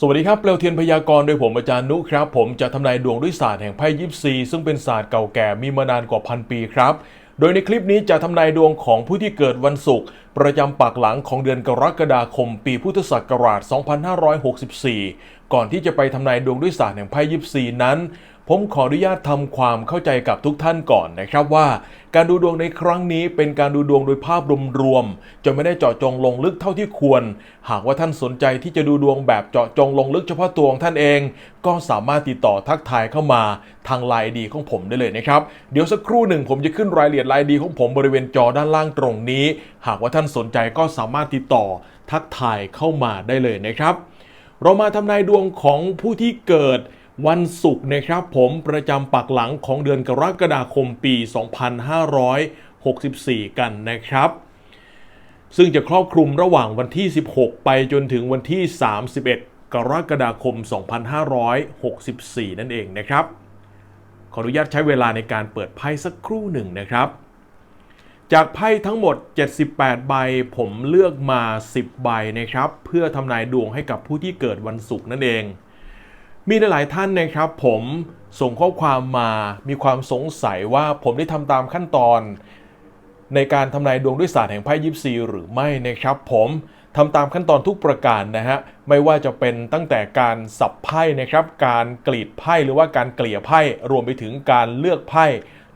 สวัสดีครับเปลวเทียนพยากรณ์โดยผมอาจารย์นุครับ ผมจะทำนายดวงด้วยศาสตร์แห่งไพ่ยิปซีซึ่งเป็นศาสตร์เก่าแก่มีมานานกว่าพันปีครับ โดยในคลิปนี้จะทำนายดวงของผู้ที่เกิดวันศุกร์ ประจำปักหลังของเดือนกรกฎาคมปีพุทธศักราช 2564 ก่อนที่จะไปทำนายดวงด้วยศาสตร์แห่งไพ่ยิปซีนั้น ผมขออนุญาตทำความเข้าใจกับทุกท่านก่อนนะครับว่า การดูดวงในครั้งนี้เป็นการดูดวงโดยภาพรวมๆจะไม่ได้เจาะจงลงลึกเท่าที่ควร หากว่าท่านสนใจที่จะดูดวงแบบเจาะจงลงลึกเฉพาะตัวของท่านเอง ก็สามารถติดต่อทักทายเข้ามาทางไลน์ดีของผมได้เลยนะครับ เดี๋ยวสักครู่หนึ่งผมจะขึ้นรายละเอียดไลน์ดีของผมบริเวณจอด้านล่างตรงนี้ หากว่าท่านสนใจก็สามารถติดต่อทักทายเข้ามาได้เลยนะครับ เรามาทำนายดวงของผู้ที่เกิดวันศุกร์นะครับ ผมประจำปักหลังของเดือนกรกฎาคมปี 2564 กันนะครับ ซึ่งจะครอบคลุมระหว่างวันที่ 16 ไปจนถึงวันที่ 31 กรกฎาคม 2564 นั่นเองนะครับ ขออนุญาตใช้เวลาในการเปิดไพ่สักครู่หนึ่งนะครับ จากไพ่ทั้งหมด 78 ใบ ผมเลือกมา 10 ใบนะครับ เพื่อทำนายดวงให้กับผู้ที่เกิดวันศุกร์นั่นเอง มีหลายท่านนะครับ ผมส่งข้อความมามีความสงสัยว่าผมได้ทำตามขั้นตอน ในการทำนายดวงด้วยศาสตร์แห่งไพ่ยิปซีหรือไม่นะครับ ผมทำตามขั้นตอนทุกประการนะฮะไม่ว่าจะเป็นตั้งแต่การสับไพ่นะครับ การกรีดไพ่หรือว่าการเกลี่ยไพ่รวมไปถึงการเลือกไพ่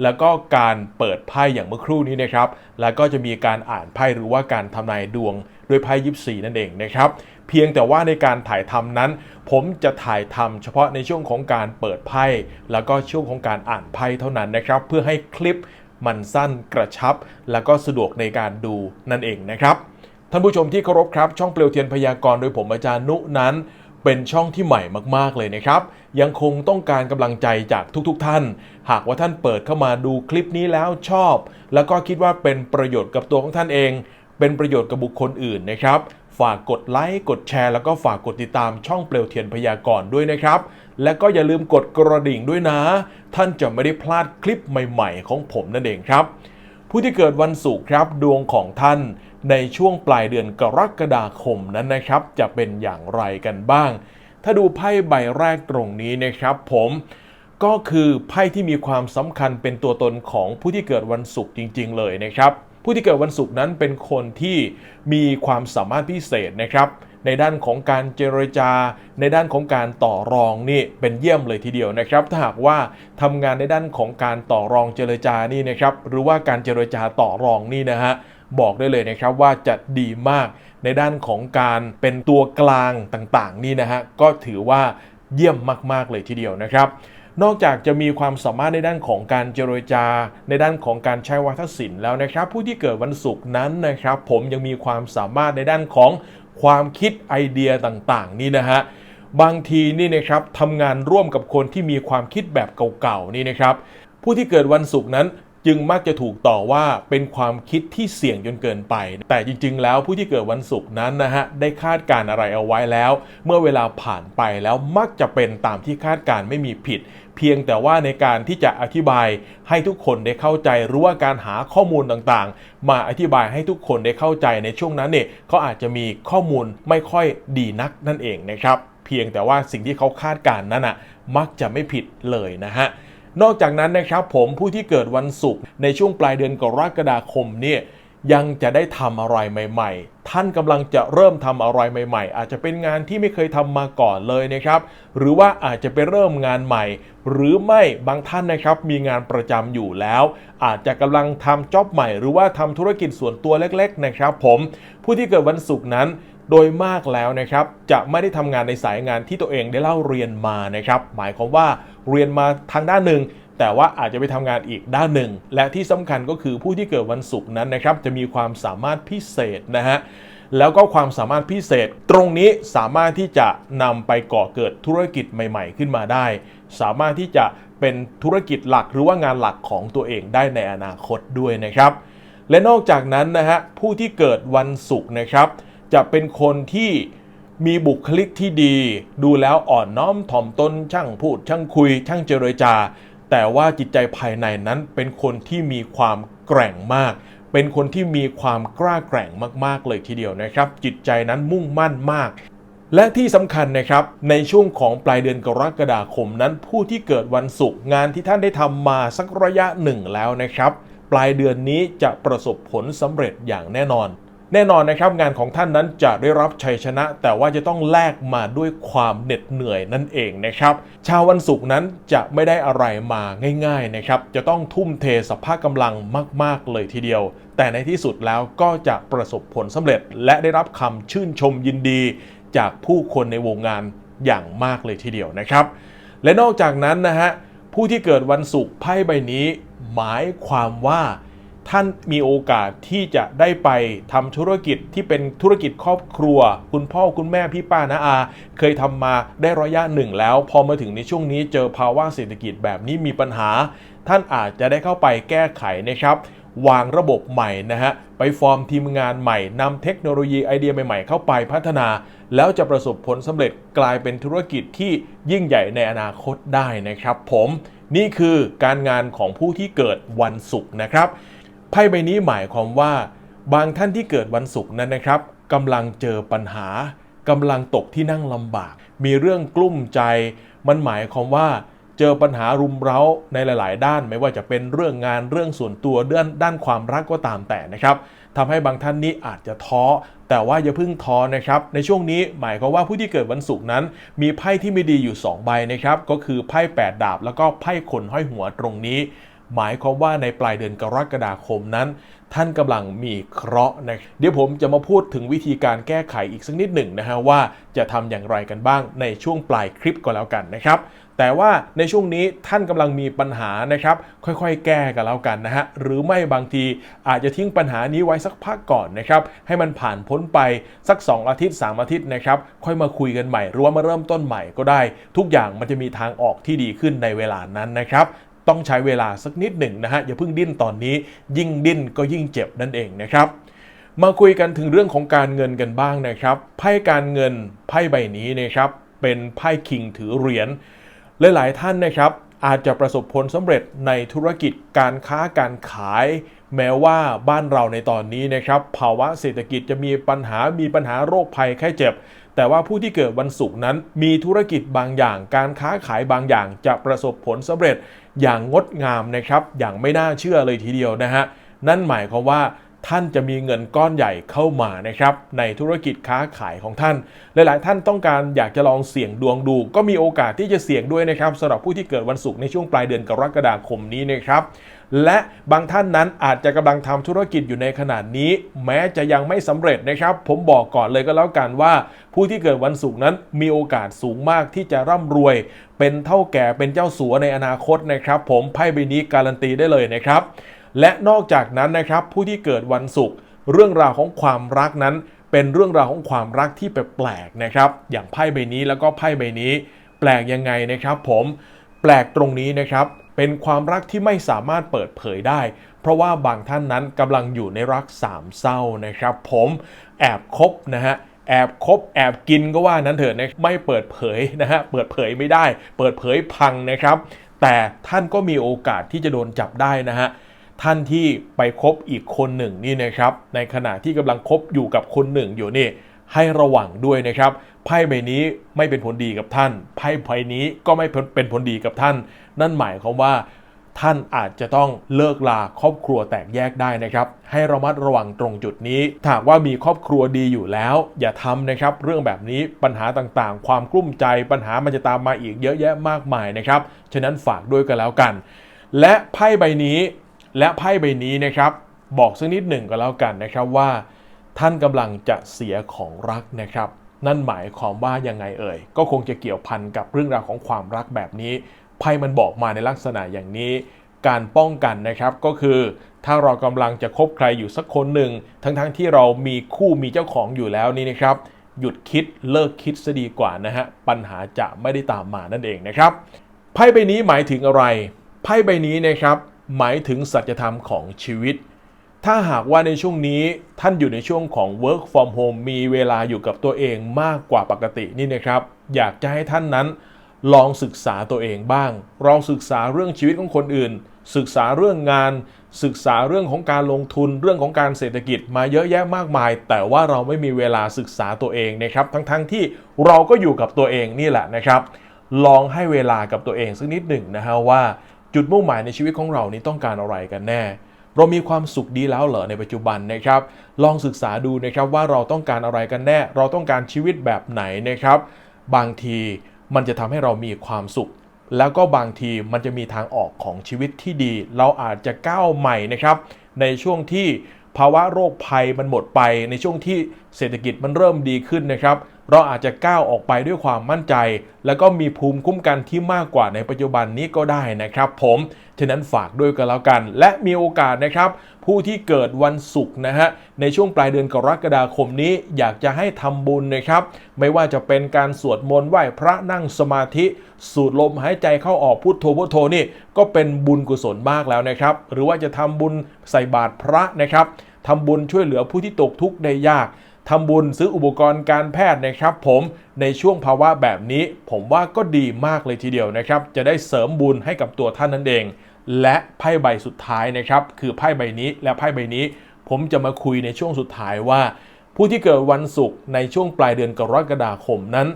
แล้วก็การเปิดไพ่อย่างเมื่อครู่นี้นะครับ แล้วก็จะมีการอ่านไพ่หรือว่าการทำนายดวงด้วยไพ่ยิปซีนั่นเองนะครับ เพียงแต่ว่าในการถ่ายทำนั้น ผมจะถ่ายทำเฉพาะในช่วงของการเปิดไพ่แล้วก็ช่วงของการอ่านไพ่เท่านั้นนะครับ เพื่อให้คลิปมันสั้นกระชับ แล้วก็สะดวกในการดูนั่นเองนะครับท่านผู้ชมที่เคารพครับ ช่องเปลวเทียนพยากรณ์โดยผมอาจารย์นุนั้น เป็นช่องที่ใหม่มากๆเลยนะครับ ยังคงต้องการกำลังใจจากทุกๆทท่าน หากว่าท่านเปิดเข้ามาดูคลิปนี้แล้วชอบ แล้วก็คิดว่าเป็นประโยชน์กับตัวของท่านเอง เป็นประโยชน์กับบุคคลอื่นนะครับ ฝากกดไลค์กดแชร์แล้วก็ฝากกดติดตามช่องเปลวเทียนพยากรณ์ด้วยนะครับ และก็อย่าลืมกดกระดิ่งด้วยนะ ท่านจะไม่ได้พลาดคลิปใหม่ ๆ ของผมนั่นเองครับ ผู้ที่เกิดวันศุกร์ครับดวงของท่านในช่วงปลายเดือนกรกฎาคมนั้นนะครับ จะเป็นอย่างไรกันบ้าง ถ้าดูไพ่ใบแรกตรงนี้นะครับ ผมก็คือไพ่ที่มีความสำคัญเป็นตัวตนของผู้ที่เกิดวันศุกร์จริง ๆ เลยนะครับ ผู้ที่เกิดวันศุกร์นั้นเป็นคนที่มีความสามารถพิเศษนะครับ ในด้านของการเจรจา ในด้านของการต่อรองนี่เป็นเยี่ยมเลยทีเดียวนะครับ ถ้าหากว่าทำงานในด้านของการต่อรองเจรจานี่นะครับ หรือว่าการเจรจาต่อรองนี่นะฮะบอกได้เลยนะครับว่าจะดีมากในด้านของการเป็นตัวกลางต่างๆ นี่นะฮะก็ถือว่าเยี่ยมมากๆเลยทีเดียวนะครับนอกจากจะมีความสามารถในด้านของการเจรจา ในด้านของการใช้วัฒศิลป์แล้วนะครับ ผู้ที่เกิดวันศุกร์นั้นนะครับ ผมยังมีความสามารถในด้านของ ความคิดไอเดียต่างๆ นี่นะฮะบางทีนี่นะครับทำงานร่วมกับคนที่มีความคิดแบบเก่าๆนี่นะครับ ผู้ที่เกิดวันศุกร์นั้นจึงมักจะถูกต่อว่าเป็นความคิดที่เสี่ยงจนเกินไป แต่จริง ๆ แล้วผู้ที่เกิดวันศุกร์นั้นนะฮะได้คาดการณ์อะไรเอาไว้แล้ว เมื่อเวลาผ่านไปแล้วมักจะเป็นตามที่คาดการไม่มีผิด เพียงแต่ว่าในการที่จะอธิบายให้ทุกคนได้เข้าใจหรือว่าการหาข้อมูลต่างๆ มาอธิบายให้ทุกคนได้เข้าใจในช่วงนั้นเนี่ยเขาอาจจะมีข้อมูลไม่ค่อยดีนักนั่นเองนะครับ เพียงแต่ว่าสิ่งที่เขาคาดการณ์นั้นอะมักจะไม่ผิดเลยนะฮะนอกจากนั้นนะครับผมผู้ที่เกิดวันศุกร์ในช่วงปลายเดือนกรกฎาคมเนี่ย ยังจะได้ทำอะไรใหม่ ๆ ท่านกำลังจะเริ่มทำอะไรใหม่ ๆ อาจจะเป็นงานที่ไม่เคยทำมาก่อนเลยนะครับ หรือว่าอาจจะไปเริ่มงานใหม่ หรือไม่บางท่านนะครับมีงานประจำอยู่แล้ว อาจจะกำลังทำจ็อบใหม่ หรือว่าทำธุรกิจส่วนตัวเล็ก ๆ นะครับ ผมผู้ที่เกิดวันศุกร์นั้นโดยมากแล้วนะครับจะไม่ได้ทำงานในสายงานที่ตัวเองได้เล่าเรียนมานะครับ หมายความว่าเรียนมาทางด้านหนึ่ง แต่ว่าอาจจะไปทำงานอีกด้านหนึ่ง และที่สำคัญก็คือผู้ที่เกิดวันศุกร์นั้นนะครับจะมีความสามารถพิเศษนะฮะแล้วก็ความสามารถพิเศษ ตรงนี้สามารถที่จะนำไปก่อเกิดธุรกิจใหม่ ๆ ขึ้นมาได้ สามารถที่จะเป็นธุรกิจหลักหรือว่างานหลักของตัวเองได้ในอนาคตด้วยนะครับ และนอกจากนั้นนะฮะผู้ที่เกิดวันศุกร์นะครับ จะเป็นคนที่มีบุคลิกที่ดี ดูแล้วอ่อนน้อมถ่อมตนช่างพูด ช่างคุย ช่างเจรจา แต่ว่าจิตใจภายในนั้นเป็นคนที่มีความแกร่งมาก เป็นคนที่มีความกล้าแกร่งมาก ๆ เลยทีเดียวนะครับ จิตใจนั้นมุ่งมั่นมาก และที่สำคัญนะครับ ในช่วงของปลายเดือนกรกฎาคมนั้น ผู้ที่เกิดวันศุกร์งานที่ท่านได้ทำมาสักระยะหนึ่งแล้วนะครับ ปลายเดือนนี้จะประสบผลสำเร็จอย่างแน่นอน แน่นอนนะครับงานของท่านนั้นจะได้รับชัยชนะ แต่ว่าจะต้องแลกมาด้วยความเหน็ดเหนื่อยนั่นเองนะครับชาววันศุกร์นั้นจะไม่ได้อะไรมาง่าย ๆนะครับ จะต้องทุ่มเทสภาพกำลังมาก ๆ เลยทีเดียว แต่ในที่สุดแล้วก็จะประสบผลสำเร็จ และได้รับคำชื่นชมยินดี จากผู้คนในวงงานอย่างมากเลยทีเดียวนะครับ และนอกจากนั้นนะฮะผู้ที่เกิดวันศุกร์ไพ่ใบนี้ หมายความว่า ท่านมีโอกาสที่จะได้ไปทำธุรกิจที่เป็นธุรกิจครอบครัว คุณพ่อคุณแม่พี่ป้านะอา เคยทำมาได้ระยะหนึ่งแล้ว พอมาถึงในช่วงนี้เจอภาวะเศรษฐกิจแบบนี้มีปัญหา ท่านอาจจะได้เข้าไปแก้ไขนะครับ วางระบบใหม่นะฮะไปฟอร์มทีมงานใหม่นำเทคโนโลยีไอเดียใหม่ๆ เข้าไปพัฒนา แล้วจะประสบผลสำเร็จกลายเป็นธุรกิจที่ยิ่งใหญ่ในอนาคตได้นะครับ ผม นี่คือการงานของผู้ที่เกิดวันศุกร์นะครับ ไพ่ใบนี้หมายความว่า บางท่านที่เกิดวันศุกร์นั้นนะครับกำลังเจอปัญหากำลังตกที่นั่งลำบาก มีเรื่องกลุ้มใจ มันหมายความว่าเจอปัญหารุมเร้าในหลาย ๆ ด้าน ไม่ว่าจะเป็นเรื่องงานเรื่องส่วนตัวเรื่องด้านความรักก็ตามแต่นะครับทำให้บางท่านนี้อาจจะท้อ แต่ว่าอย่าเพิ่งท้อนะครับ ในช่วงนี้หมายความว่าผู้ที่เกิดวันศุกร์นั้น มีไพ่ที่ไม่ดีอยู่ 2 ใบนะครับ ก็คือไพ่8ดาบแล้วก็ไพ่ขนห้อยหัวตรงนี้ หมายความว่าในปลายเดือนกรกฎาคมนั้น ท่านกำลังมีเคราะห์นะเดี๋ยวผมจะมาพูดถึงวิธีการแก้ไขอีกสักนิดหนึ่งนะฮะว่าจะทำอย่างไรกันบ้างในช่วงปลายคลิปก็แล้วกันนะครับแต่ว่าในช่วงนี้ท่านกำลังมีปัญหานะครับ ค่อยๆ แก้กันแล้วกันนะฮะหรือไม่บางทีอาจจะทิ้งปัญหานี้ไว้สักพักก่อนนะครับ ให้มันผ่านพ้นไปสัก 2 อาทิตย์ 3 อาทิตย์นะครับ ค่อยมาคุยกันใหม่ หรือว่ามาเริ่มต้นใหม่ก็ได้ ทุกอย่างมันจะมีทางออกที่ดีขึ้นในเวลานั้นนะครับ ต้องใช้เวลาสักนิดหนึ่งนะฮะอย่าเพิ่งดิ้นตอนนี้ ยิ่งดิ้นก็ยิ่งเจ็บนั่นเองนะครับมาคุยกันถึงเรื่องของการเงินกันบ้างนะครับไพ่การเงินไพ่ใบนี้นะครับเป็นไพ่คิงถือเหรียญหลายๆท่านนะครับอาจจะประสบผลสำเร็จในธุรกิจการค้าการขาย แม้ว่าบ้านเราในตอนนี้นะครับภาวะเศรษฐกิจจะมีปัญหามีปัญหาโรคภัยแค่เจ็บ แต่ว่าผู้ที่เกิดวันศุกร์นั้น มีธุรกิจบางอย่าง การค้าขายบางอย่างจะประสบผลสำเร็จ อย่างงดงามนะครับ อย่างไม่น่าเชื่อเลยทีเดียวนะฮะ นั่นหมายความว่า ท่านจะมีเงินก้อนใหญ่เข้ามานะครับในธุรกิจค้าขายของท่าน หลาย ๆ ท่านต้องการอยากจะลองเสี่ยงดวงดู ก็มีโอกาสที่จะเสี่ยงด้วยนะครับสำหรับผู้ที่เกิดวันศุกร์ในช่วงปลายเดือนกรกฎาคมนี้นะครับและบางท่านนั้นอาจจะกำลังทำธุรกิจอยู่ในขนาดนี้ แม้จะยังไม่สำเร็จนะครับ ผมบอกก่อนเลยก็แล้วกันว่า ผู้ที่เกิดวันศุกร์นั้นมีโอกาสสูงมากที่จะร่ำรวย เป็นเท่าแก่เป็นเจ้าสัวในอนาคตนะครับ ผมไพ่ใบนี้การันตีได้เลยนะครับ และนอกจากนั้นนะครับผู้ที่เกิดวันศุกร์เรื่องราวของความรักนั้น เป็นเรื่องราวของความรักที่แปลกๆนะครับอย่างไพ่ใบนี้แล้วก็ไพ่ใบนี้ แปลกยังไงนะครับ ผมแปลกตรงนี้นะครับเป็นความรักที่ไม่สามารถเปิดเผยได้ เพราะว่าบางท่านนั้นกำลังอยู่ในรักสามเศร้านะครับ ผมแอบคบนะฮะแอบคบแอบกินก็ว่านั้นเถิดนะไม่เปิดเผยนะฮะเปิดเผยไม่ได้ เปิดเผยพังนะครับ แต่ท่านก็มีโอกาสที่จะโดนจับได้นะฮะ ท่านที่ไปคบอีกคนหนึ่งนี่นะครับ ในขณะที่กำลังคบอยู่กับคนหนึ่งอยู่นี่ให้ระวังด้วยนะครับไพ่ใบนี้ไม่เป็นผลดีกับท่านไพ่ใบนี้ก็ไม่เป็นผลดีกับท่าน นั่นหมายความว่า ท่านอาจจะต้องเลิกลาครอบครัวแตกแยกได้นะครับ ให้ระมัดระวังตรงจุดนี้ถ้าหากว่ามีครอบครัวดีอยู่แล้ว อย่าทำนะครับ เรื่องแบบนี้ปัญหาต่างๆ ความกลุ้มใจปัญหามันจะตามมาอีกเยอะแยะมากมายนะครับฉะนั้นฝากด้วยกันแล้วกัน และไพ่ใบนี้ และไพ่ใบนี้นะครับ บอกสักนิดหนึ่งก็แล้วกันนะครับว่า ท่านกำลังจะเสียของรักนะครับ นั่นหมายความว่ายังไงเอ่ย ก็คงจะเกี่ยวพันกับเรื่องราวของความรักแบบนี้ไพ่มันบอกมาในลักษณะอย่างนี้ การป้องกันนะครับก็คือถ้าเรากำลังจะคบใครอยู่สักคนหนึ่งทั้งๆทที่เรามีคู่มีเจ้าของอยู่แล้วนี่นะครับ หยุดคิดเลิกคิดซะดีกว่านะฮะปัญหาจะไม่ได้ตามมานั่นเองนะครับไพ่ใบนี้หมายถึงอะไรไพ่ใบนี้นะครับ หมายถึงสัจธรรมของชีวิต ถ้าหากว่าในช่วงนี้ท่านอยู่ในช่วงของ work from home มีเวลาอยู่กับตัวเองมากกว่าปกตินี่นะครับ อยากจะให้ท่านนั้น ลองศึกษาตัวเองบ้างลองศึกษาเรื่องชีวิตของคนอื่น ศึกษาเรื่องงาน ศึกษาเรื่องของการลงทุนเรื่องของการเศรษฐกิจมาเยอะแยะมากมาย แต่ว่าเราไม่มีเวลาศึกษาตัวเองนะครับ ทั้งๆที่เราก็อยู่กับตัวเองนี่แหละนะครับ ลองให้เวลากับตัวเองสักนิดหนึ่งนะฮะว่า จุดมุ่งหมายในชีวิตของเรานี้ต้องการอะไรกันแน่ เรามีความสุขดีแล้วเหรอในปัจจุบันนะครับ ลองศึกษาดูนะครับว่าเราต้องการอะไรกันแน่ เราต้องการชีวิตแบบไหนนะครับ บางทีมันจะทำให้เรามีความสุข แล้วก็บางทีมันจะมีทางออกของชีวิตที่ดี เราอาจจะก้าวใหม่นะครับ ในช่วงที่ภาวะโรคภัยมันหมดไป ในช่วงที่เศรษฐกิจมันเริ่มดีขึ้นนะครับ เราอาจจะก้าวออกไปด้วยความมั่นใจ แล้วก็มีภูมิคุ้มกันที่มากกว่าในปัจจุบันนี้ก็ได้นะครับผมฉะนั้นฝากด้วยกันแล้วกัน และมีโอกาสนะครับ ผู้ที่เกิดวันศุกร์นะฮะในช่วงปลายเดือนกรกฎาคมนี้อยากจะให้ทำบุญนะครับ ไม่ว่าจะเป็นการสวดมนต์ไหว้พระนั่งสมาธิ สูดลมหายใจเข้าออกพุทโธพุทโธนี่ก็เป็นบุญกุศลมากแล้วนะครับ หรือว่าจะทำบุญใส่บาตรพระนะครับทำบุญช่วยเหลือผู้ที่ตกทุกข์ได้ยาก ทำบุญซื้ออุปกรณ์การแพทย์นะครับ ผมในช่วงภาวะแบบนี้ ผมว่าก็ดีมากเลยทีเดียวนะครับ จะได้เสริมบุญให้กับตัวท่านนั่นเอง และไพ่ใบสุดท้ายนะครับ คือไพ่ใบนี้และไพ่ใบนี้ ผมจะมาคุยในช่วงสุดท้ายว่า ผู้ที่เกิดวันศุกร์ในช่วงปลายเดือนกรกฎาคมนั้น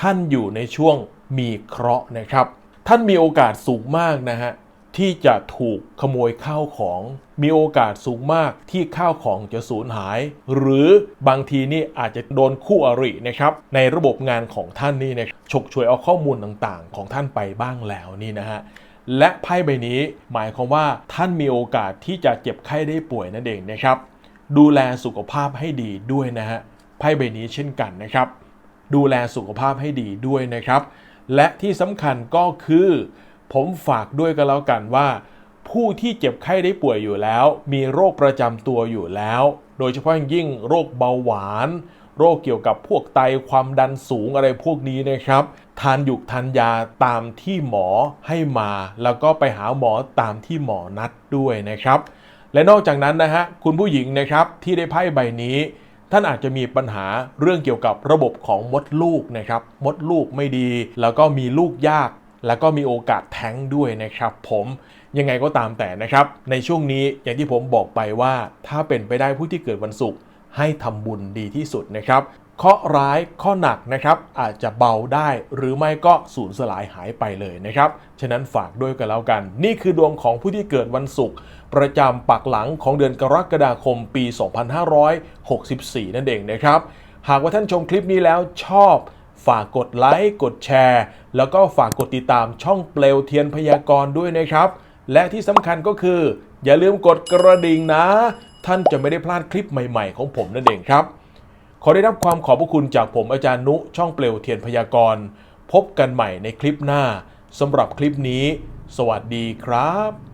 ท่านอยู่ในช่วงมีเคราะห์นะครับ ท่านมีโอกาสสูงมากนะฮะ ที่จะถูกขโมยข้าวของ มีโอกาสสูงมากที่ข้าวของจะสูญหาย หรือบางทีนี่อาจจะโดนคู่อรินะครับในระบบงานของท่านนี่นะฉกฉวยเอาข้อมูลต่างๆ ของท่านไปบ้างแล้วนี่นะฮะและไพ่ใบนี้หมายความว่าท่านมีโอกาสที่จะเจ็บไข้ได้ป่วยนั่นเองนะครับ ดูแลสุขภาพให้ดีด้วยนะฮะไพ่ใบนี้เช่นกันนะครับ ดูแลสุขภาพให้ดีด้วยนะครับ และที่สำคัญก็คือ ผมฝากด้วยกันแล้วกันว่า ผู้ที่เจ็บไข้ได้ป่วยอยู่แล้ว มีโรคประจำตัวอยู่แล้ว โดยเฉพาะอย่างยิ่งโรคเบาหวาน โรคเกี่ยวกับพวกไตความดันสูงอะไรพวกนี้นะครับ ทานหยุกทานยาตามที่หมอให้มา แล้วก็ไปหาหมอตามที่หมอนัดด้วยนะครับ และนอกจากนั้นนะฮะคุณผู้หญิงนะครับที่ได้ไพ่ใบนี้ท่านอาจจะมีปัญหาเรื่องเกี่ยวกับระบบของมดลูกนะครับ มดลูกไม่ดี แล้วก็มีลูกยาก แล้วก็มีโอกาสแท้งด้วยนะครับผมยังไงก็ตามแต่นะครับ ในช่วงนี้อย่างที่ผมบอกไปว่าถ้าเป็นไปได้ผู้ที่เกิดวันศุกร์ให้ทำบุญดีที่สุดนะครับเคราะร้ายข้อหนักนะครับอาจจะเบาได้หรือไม่ก็สูญสลายหายไปเลยนะครับ ฉะนั้นฝากด้วยกันแล้วกัน นี่คือดวงของผู้ที่เกิดวันศุกร์ประจำปักหลังของเดือนกรกฎาคมปี 2564 นั่นเองนะครับ หากว่าท่านชมคลิปนี้แล้วชอบ ฝากกดไลค์กดแชร์ แล้วก็ฝากกดติดตามช่องเปลวเทียนพยากรณ์ด้วยนะครับ และที่สำคัญก็คือ อย่าลืมกดกระดิ่งนะ ท่านจะไม่ได้พลาดคลิปใหม่ๆ ของผมนั่นเองครับ ขอได้รับความขอบพระคุณจากผมอาจารย์นุช่องเปลวเทียนพยากรณ์พบกันใหม่ในคลิปหน้าสำหรับคลิปนี้ สวัสดีครับ